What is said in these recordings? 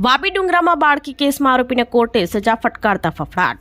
વાપી ડુંગરામાં બાળકી કેસમાં આરોપીને કોર્ટે સજા ફટકારતા ફફડાટ.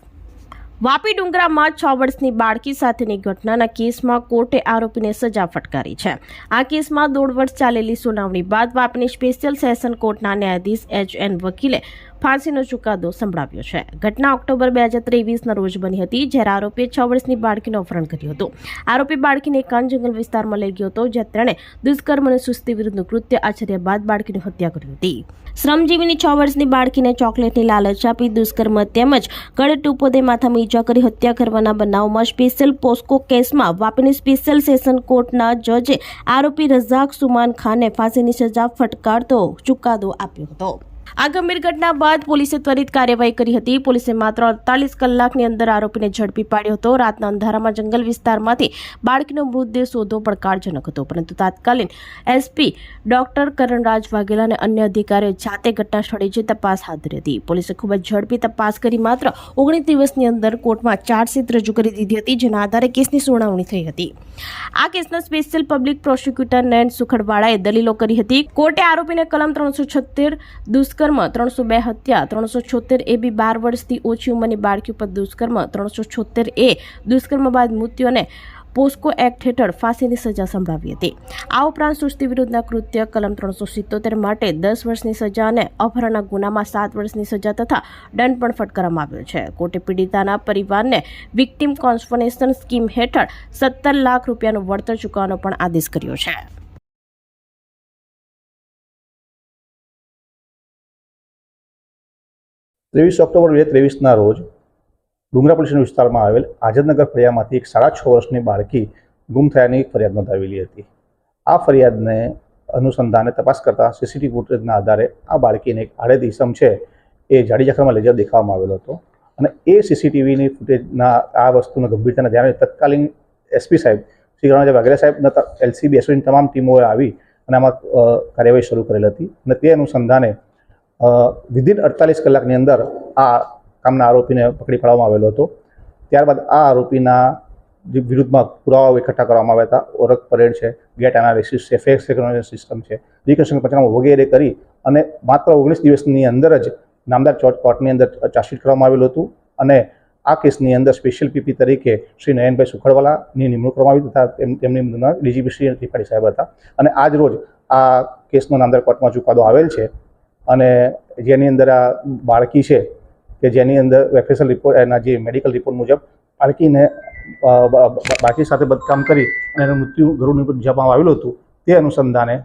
વાપી ડુંગરામાં છ વર્ષની બાળકી સાથેની ઘટનાના કેસમાં કોર્ટે આરોપીને સજા ફટકારી છે. આ કેસમાં દોઢ વર્ષ ચાલેલી સુનાવણી બાદ વાપીની સ્પેશિયલ સેશન કોર્ટના ન્યાયાધીશ એચ એન વકીલે ફાંસીનો ચુકાદો સંભળાવ્યો છે. ઘટના ઓક્ટોબર બે હજાર ત્રેવીસના રોજ બની હતી, જ્યારે આરોપીએ છ વર્ષની બાળકીનું અપહરણ કર્યું હતું. આરોપી બાળકીને કાન જંગલ વિસ્તારમાં લઈ ગયો હતો, જ્યાં તેણે દુષ્કર્મ અને સુસ્તી વિરુદ્ધનું કૃત્ય આચર્યા બાદ બાળકીની હત્યા કરી હતી. શ્રમજીવીની છ વર્ષની બાળકીને ચોકલેટની લાલચ આપી દુષ્કર્મ તેમજ ગળે ટૂંપોદે માથામાં ઈજા કરી હત્યા કરવાના બનાવમાં સ્પેશિયલ પોસ્કો કેસમાં વાપીની સ્પેશિયલ સેશન કોર્ટના જજે આરોપી રઝાક સુમાન ખાને ફાંસીની સજા ફટકારતો ચુકાદો આપ્યો હતો. આ ગંભીર ઘટના બાદ પોલીસે ત્વરિત કાર્યવાહી કરી હતી. પોલીસે માત્ર અડતાલીસ કલાકની અંદર આરોપીને ઝડપી પાડ્યો હતો. રાતના અંધારામાં જંગલ વિસ્તારમાંથી બાળકીનો મૃતદેહ શોધવો પડકારજનક હતો. પરંતુ તાત્કાલિન એસપી ડોક્ટર કરણરાજ વાઘેલા અને અન્ય અધિકારીઓ જાતે ઘટના સ્થળે જઈ તપાસ હાથ ધરી હતી. પોલીસે ખૂબ જ ઝડપી તપાસ કરી માત્ર ઓગણીસ દિવસની અંદર કોર્ટમાં ચાર્જશીટ રજૂ કરી દીધી હતી, જેના આધારે કેસની સુનાવણી થઈ હતી. આ કેસના સ્પેશિયલ પબ્લિક પ્રોસિક્યુટર નયન સુખડવાળાએ દલીલો કરી હતી. કોર્ટે આરોપીને કલમ ત્રણસો છોતેર દુષ્કર્મ ત્રણસો બે હત્યા, ત્રણસો છોતેર એ બી બાર વર્ષથી ઓછી ઉંમરની બાળકી ઉપર દુષ્કર્મ, ત્રણસો છોતેર એ દુષ્કર્મ બાદ મૃત્યુ અને પોસ્કો એક્ટ હેઠળ ફાંસીની સજા સંભળાવી હતી. આ ઉપરાંત સુસ્તી વિરુદ્ધના કૃત્ય, કલમ ત્રણસો સિત્તોતેર માટે દસ વર્ષની સજા અને અપહરણના ગુનામાં સાત વર્ષની સજા તથા દંડ પણ ફટકારવામાં આવ્યો છે. કોર્ટે પીડિતાના પરિવારને વિક્ટિમ કોન્સ્ફોનેશન સ્કીમ હેઠળ સત્તર લાખ રૂપિયાનું વળતર ચૂકવવાનો પણ આદેશ કર્યો છે. ત્રેવીસ ઓક્ટોબર બે ત્રેવીસના રોજ ડુંગરા પોલીસના વિસ્તારમાં આવેલ આઝાદનગર ફળિયામાંથી એક સાડા છ વર્ષની બાળકી ગુમ થયાની ફરિયાદ નોંધાવેલી હતી. આ ફરિયાદને અનુસંધાને તપાસ કરતા સીસીટીવી ફૂટેજના આધારે આ બાળકીને એક આડેદ ઇસમ છે એ જાડી જખરમાં લઈ જવા દેખાવામાં આવેલો હતો અને એ સીસીટીવીની ફૂટેજના આ વસ્તુને ગંભીરતાના ધ્યાને તત્કાલીન એસપી સાહેબ શ્રી રણજી વાઘેલા સાહેબ એલસીબી એસઓની તમામ ટીમોએ આવી અને આમાં કાર્યવાહી શરૂ કરેલ હતી અને તે અનુસંધાને વિધિન અડતાલીસ કલાકની અંદર આ કામના આરોપીને પકડી પાડવામાં આવેલો હતો. ત્યારબાદ આ આરોપીના વિરુદ્ધમાં પુરાવાઓ એકઠા કરવામાં આવ્યા હતા. ઓરખ પરેડ છે, ગેટ એનાલિસિસ છે, ફેક્સ ટેકનોલોજી સિસ્ટમ છે રિકન્સ્ટ્રક્શન પંચનામું વગેરે કરી અને માત્ર ઓગણીસ દિવસની અંદર જ નામદાર ચોટ કોર્ટની અંદર ચાર્જશીટ કરવામાં આવેલું હતું અને આ કેસની અંદર સ્પેશિયલ પીપી તરીકે શ્રી નયનભાઈ સુખડવાલાની નિમણૂક કરવામાં આવી તથા તેમ- તેમની ડીજીપી શ્રી ત્રિપાઠી સાહેબ હતા. અને આજ રોજ આ કેસનો નામદાર કોર્ટમાં ચુકાદો આવેલ છે. અને જેની અંદર આ બાળકી છે, કે જેની અંદર વેફેસલ રિપોર્ટ, એના જે મેડિકલ રિપોર્ટ મુજબ બાળકીને બાળકી સાથે બદકામ કરી અને એનું મૃત્યુ ગરુડનું જવામાં આવેલું હતું, તે અનુસંધાને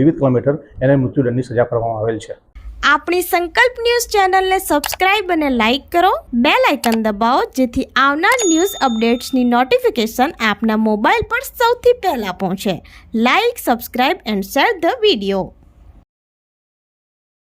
વિવિધ કિલોમીટર એને મૃત્યુદંડની સજા કરવામાં આવેલ છે. આપણી સંકલ્પ ન્યૂઝ ચેનલને સબસ્ક્રાઇબ અને લાઇક કરો બે લાઇકન દબાવો, જેથી આવનાર ન્યૂઝ અપડેટ્સની નોટિફિકેશન આપના મોબાઈલ પર સૌથી પહેલાં પહોંચે. Like, subscribe and share the video.